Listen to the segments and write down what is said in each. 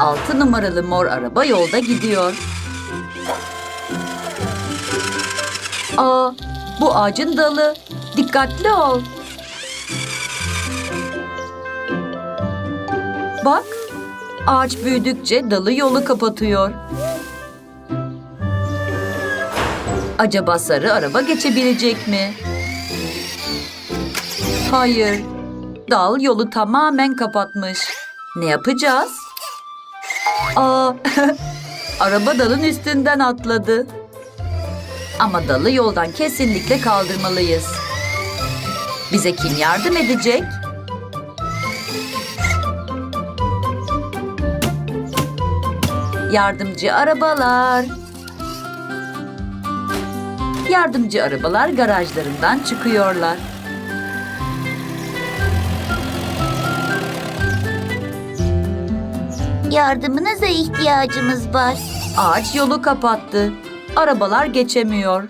Altı numaralı mor araba yolda gidiyor. Aa, bu ağacın dalı. Dikkatli ol. Bak, ağaç büyüdükçe dalı yolu kapatıyor. Acaba sarı araba geçebilecek mi? Hayır. Dal yolu tamamen kapatmış. Ne yapacağız? Aa, araba dalın üstünden atladı. Ama dalı yoldan kesinlikle kaldırmalıyız. Bize kim yardım edecek? Yardımcı arabalar. Yardımcı arabalar garajlarından çıkıyorlar. Yardımınıza ihtiyacımız var. Ağaç yolu kapattı. Arabalar geçemiyor.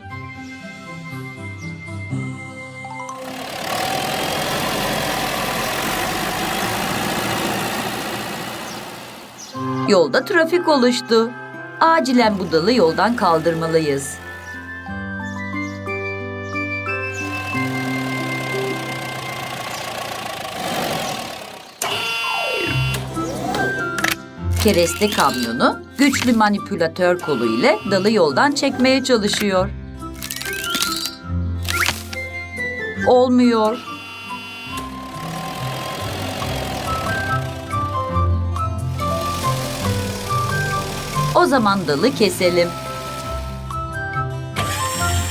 Yolda trafik oluştu. Acilen bu dalı yoldan kaldırmalıyız. Kereste kamyonu güçlü manipülatör kolu ile dalı yoldan çekmeye çalışıyor. Olmuyor. O zaman dalı keselim.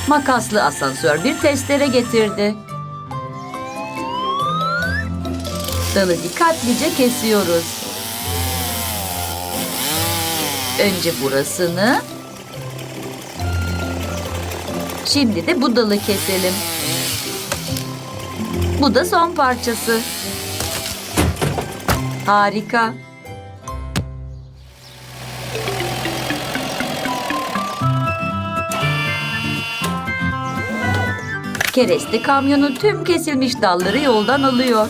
Makaslı asansör bir testere getirdi. Dalı dikkatlice kesiyoruz. Önce burasını. Şimdi de bu dalı keselim. Bu da son parçası. Harika. Kereste kamyonu tüm kesilmiş dalları yoldan alıyor.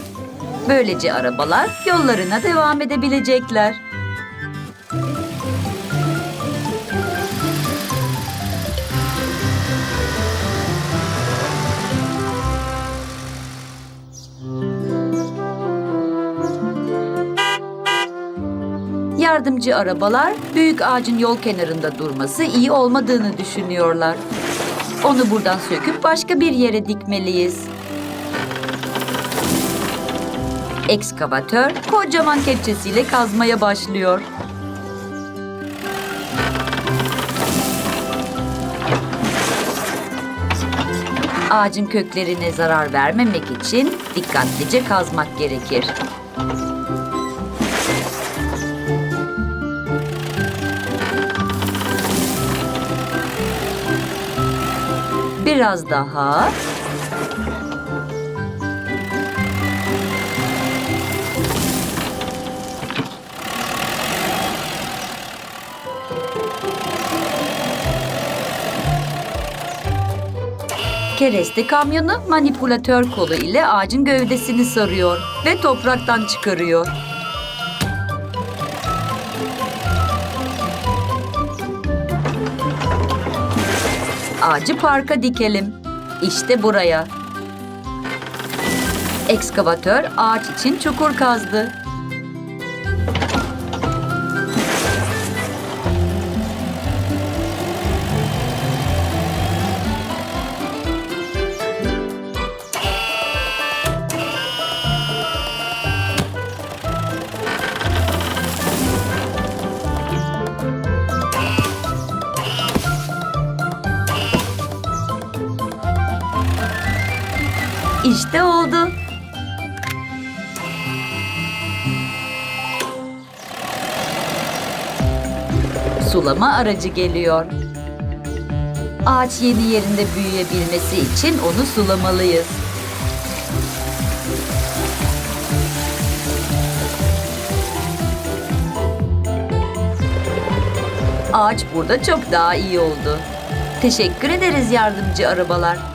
Böylece arabalar yollarına devam edebilecekler. Yardımcı arabalar büyük ağacın yol kenarında durması iyi olmadığını düşünüyorlar. Onu buradan söküp başka bir yere dikmeliyiz. Ekskavatör kocaman kepçesiyle kazmaya başlıyor. Ağacın köklerine zarar vermemek için dikkatlice kazmak gerekir. Biraz daha. Kereste kamyonu manipülatör kolu ile ağacın gövdesini sarıyor ve topraktan çıkarıyor. Ağacı parka dikelim. İşte buraya. Ekskavatör ağaç için çukur kazdı. Sulama aracı geliyor. Ağaç yeni yerinde büyüyebilmesi için onu sulamalıyız. Ağaç burada çok daha iyi oldu. Teşekkür ederiz yardımcı arabalar.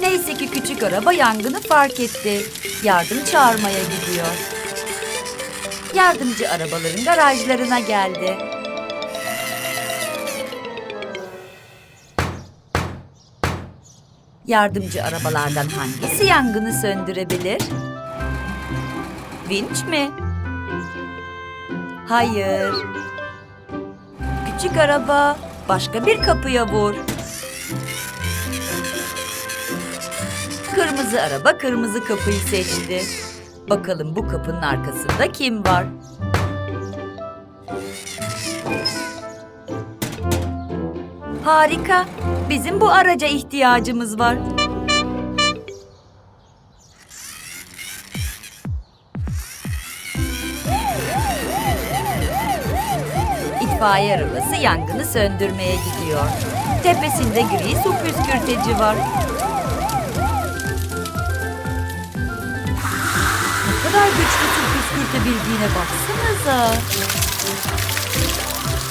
Neyse ki küçük araba yangını fark etti. Yardım çağırmaya gidiyor. Yardımcı arabaların garajlarına geldi. Yardımcı arabalardan hangisi yangını söndürebilir? Vinç mi? Hayır. Küçük araba başka bir kapıya vur. Kırmızı araba kırmızı kapıyı seçti. Bakalım bu kapının arkasında kim var? Harika. Bizim bu araca ihtiyacımız var. İtfaiye arabası yangını söndürmeye gidiyor. Tepesinde gri su püskürteci var. Kadar güçlü su püskürtebildiğine baksanıza.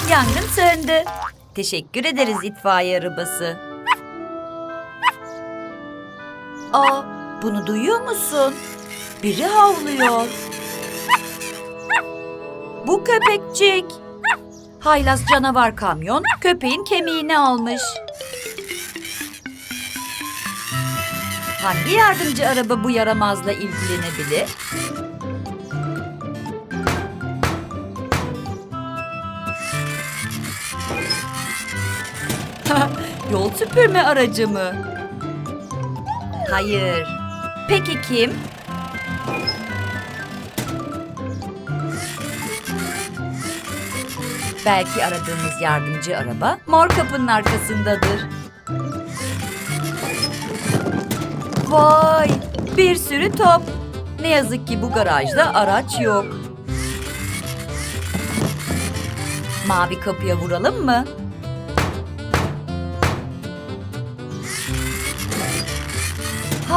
Yangın söndü. Teşekkür ederiz itfaiye arabası. Aa, bunu duyuyor musun? Biri havlıyor. Bu köpekçik. Haylaz canavar kamyon köpeğin kemiğini almış. Hangi yardımcı araba bu yaramazla ilgilenebilir? Yol süpürme aracı mı? Hayır. Peki kim? Belki aradığımız yardımcı araba mor kapının arkasındadır. Vay! Bir sürü top. Ne yazık ki bu garajda araç yok. Mavi kapıya vuralım mı?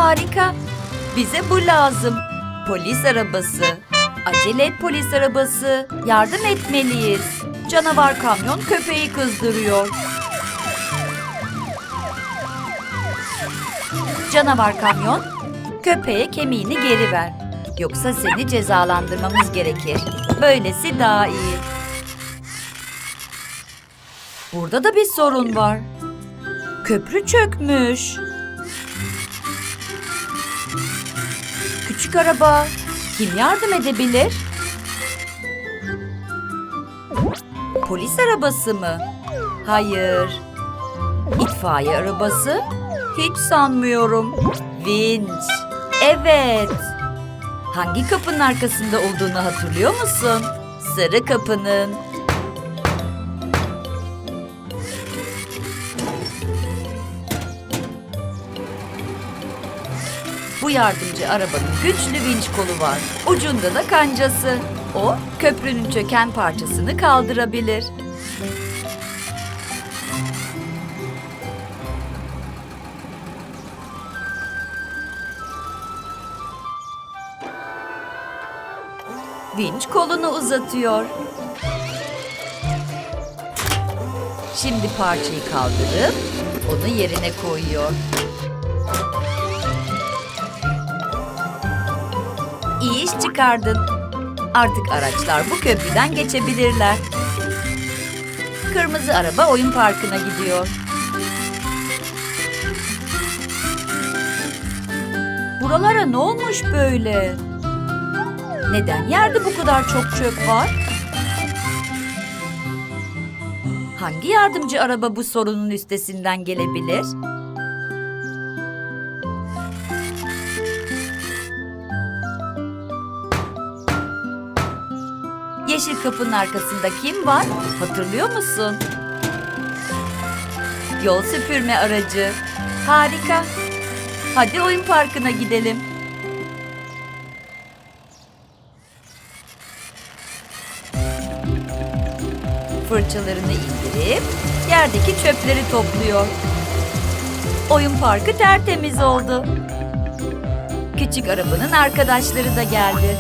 Harika. Bize bu lazım. Polis arabası. Acele et polis arabası. Yardım etmeliyiz. Canavar kamyon köpeği kızdırıyor. Canavar kamyon, köpeğe kemiğini geri ver. Yoksa seni cezalandırmamız gerekir. Böylesi daha iyi. Burada da bir sorun var. Köprü çökmüş. Küçük araba, kim yardım edebilir? Polis arabası mı? Hayır. İtfaiye arabası? Hiç sanmıyorum. Vinç. Evet. Hangi kapının arkasında olduğunu hatırlıyor musun? Sarı kapının. Yardımcı arabanın güçlü vinç kolu var. Ucunda da kancası. O köprünün çöken parçasını kaldırabilir. Vinç kolunu uzatıyor. Şimdi parçayı kaldırıp onu yerine koyuyor. İyi iş çıkardın. Artık araçlar bu köprüden geçebilirler. Kırmızı araba oyun parkına gidiyor. Buralara ne olmuş böyle? Neden yerde bu kadar çok çöp var? Hangi yardımcı araba bu sorunun üstesinden gelebilir? Kapının arkasında kim var? Hatırlıyor musun? Yol süpürme aracı. Harika. Hadi oyun parkına gidelim. Fırçalarını indirip yerdeki çöpleri topluyor. Oyun parkı tertemiz oldu. Küçük arabanın arkadaşları da geldi.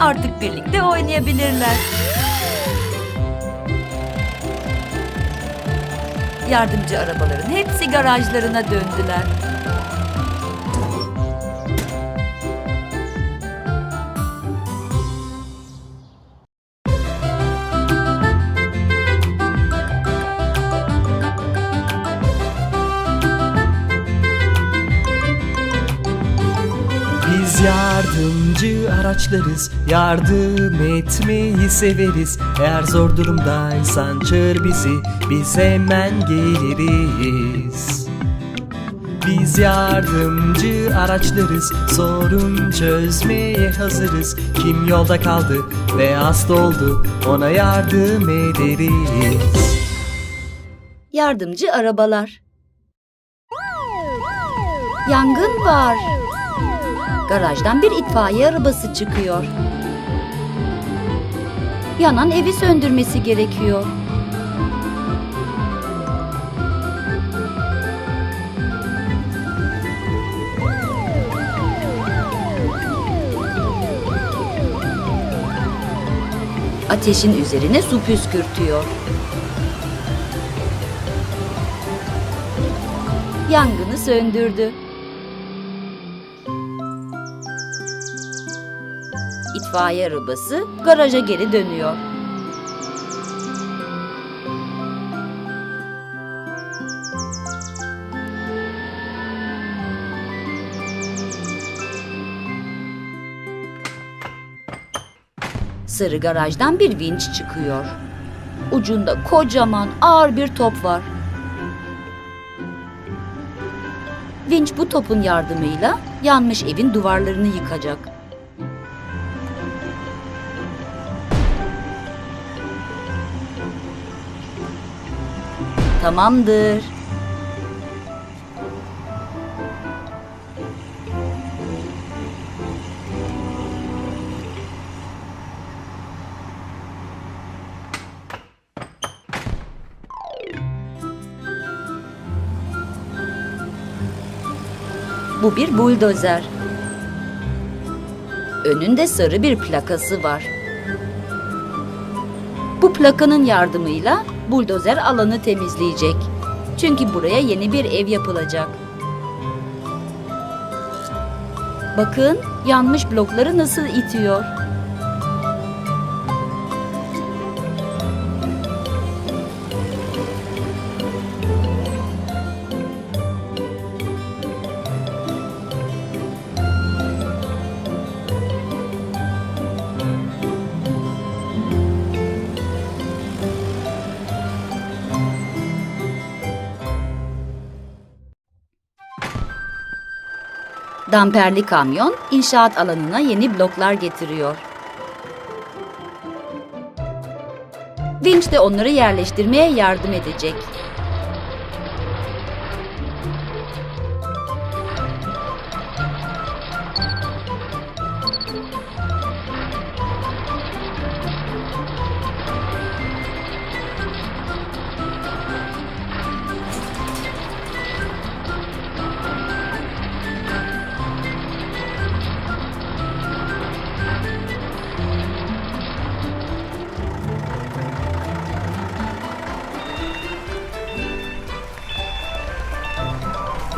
Artık birlikte oynayabilirler. Yardımcı arabaların hepsi garajlarına döndüler. Biz yardımcı araçlarız, yardım etmeyi severiz. Eğer zor durumdaysan çağır bizi, biz hemen geliriz. Biz yardımcı araçlarız, sorun çözmeye hazırız. Kim yolda kaldı ve hasta oldu, ona yardım ederiz. Yardımcı arabalar. Yangın var. Garajdan bir itfaiye arabası çıkıyor. Yanan evi söndürmesi gerekiyor. Ateşin üzerine su püskürtüyor. Yangını söndürdü. İtfaiye arabası garaja geri dönüyor. Sarı garajdan bir vinç çıkıyor. Ucunda kocaman ağır bir top var. Vinç bu topun yardımıyla yanmış evin duvarlarını yıkacak. Tamamdır. Bu bir buldozer. Önünde sarı bir plakası var. Bu plakanın yardımıyla buldozer alanı temizleyecek. Çünkü buraya yeni bir ev yapılacak. Bakın yanmış blokları nasıl itiyor. Damperli kamyon inşaat alanına yeni bloklar getiriyor. Vinç de onları yerleştirmeye yardım edecek.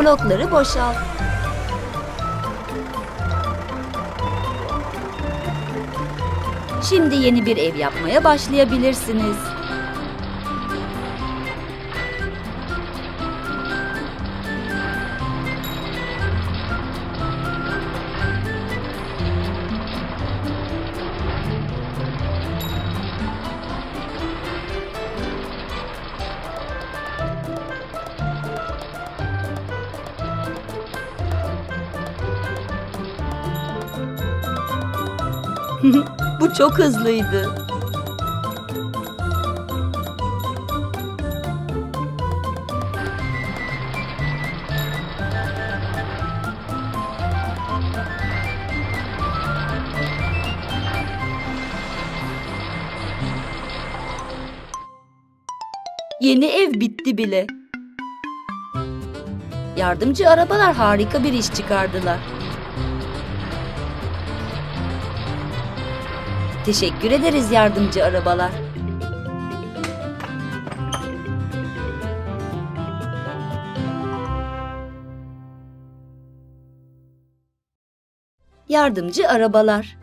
Blokları boşalt. Şimdi yeni bir ev yapmaya başlayabilirsiniz. Bu çok hızlıydı. Yeni ev bitti bile. Yardımcı arabalar harika bir iş çıkardılar. Teşekkür ederiz yardımcı arabalar. Yardımcı arabalar.